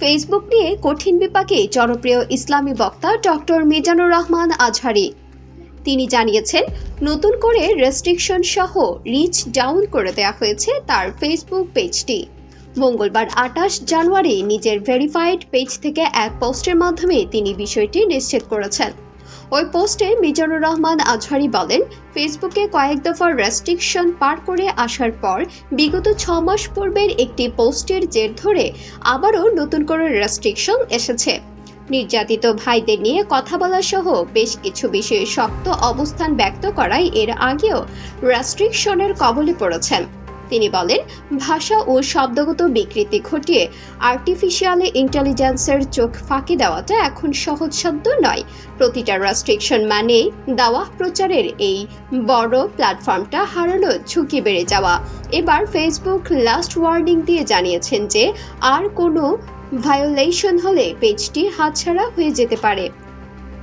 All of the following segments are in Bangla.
ফেসবুক নিয়ে কঠিন বিপাকে জনপ্রিয় ইসলামী বক্তা ডক্টর মিজানুর রহমান আজহারি। তিনি জানিয়েছেন, নতুন করে রেস্ট্রিকশন সহ রিচ ডাউন করে দেয়া হয়েছে তার ফেসবুক পেজটি মঙ্গলবার আঠাশ জানুয়ারি নিজের ভেরিফাইড পেজ থেকে এক পোস্টের মাধ্যমে তিনি বিষয়টি নিশ্চিত করেছেন। ওই পোস্টে মিজানুর রহমান আজহারি বলেন, ফেসবুকে কয়েক দফার রেস্ট্রিকশন পার করে আসার পর বিগত ছ মাস পূর্বের একটি পোস্টের জের ধরে আবারও নতুন করে রেস্ট্রিকশন এসেছে। নির্যাতিত ভাইদের নিয়ে কথা বলা সহ বেশ কিছু বিষয়ে শক্ত অবস্থান ব্যক্ত করায় এর আগেও রেস্ট্রিকশনের কবলে পড়েছেন। তিনি বলেন, ভাষা ও শব্দগত বিকৃতি ঘটিয়ে আর্টিফিশিয়াল ইন্টেলিজেন্সের চোখ ফাঁকি দেওয়াটা এখন সহজসাধ্য নয়। প্রতিটা রেস্ট্রিকশন মানেই দাওয়া প্রচারের এই বড় প্ল্যাটফর্মটা হারানোর ঝুঁকি বেড়ে যাওয়া। এবার ফেসবুক লাস্ট ওয়ার্নিং দিয়ে জানিয়েছেন যে, আর কোনো ভায়োলেশন হলে পেজটি হাতছাড়া হয়ে যেতে পারে।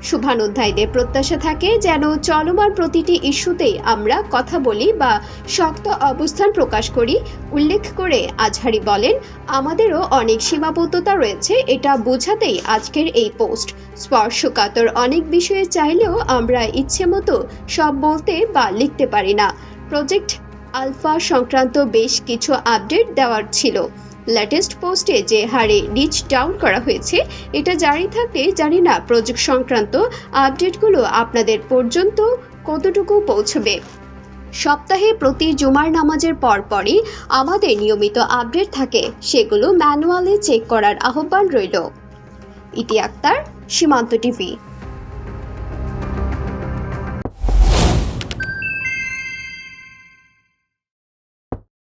শুভানুধ্যায়ীদের প্রত্যাশা থাকে যেন চলমান প্রতিটি ইস্যুতেই আমরা কথা বলি বা শক্ত অবস্থান প্রকাশ করি। উল্লেখ করে আজহারি বলেন, আমাদেরও অনেক সীমাবদ্ধতা রয়েছে, এটা বোঝাতেই আজকের এই পোস্ট। স্পর্শকাতর অনেক বিষয়ে চাইলেও আমরা ইচ্ছে মতো সব বলতে বা লিখতে পারি না। প্রজেক্ট আলফা সংক্রান্ত বেশ কিছু আপডেট দেওয়ার ছিল। লেটেস্ট পোস্টে যে হারে রিচ ডাউন করা হয়েছে, এটা জারি থাকলে জানি না প্রজেক্ট সংক্রান্ত আপডেটগুলো আপনাদের পর্যন্ত কতটুকু পৌঁছবে। সপ্তাহে প্রতি জুমার নামাজের পরপরই আমাদের নিয়মিত আপডেট থাকে, সেগুলো ম্যানুয়ালি চেক করার আহ্বান রইল। ইতি আক্তার, সীমান্ত টিভি।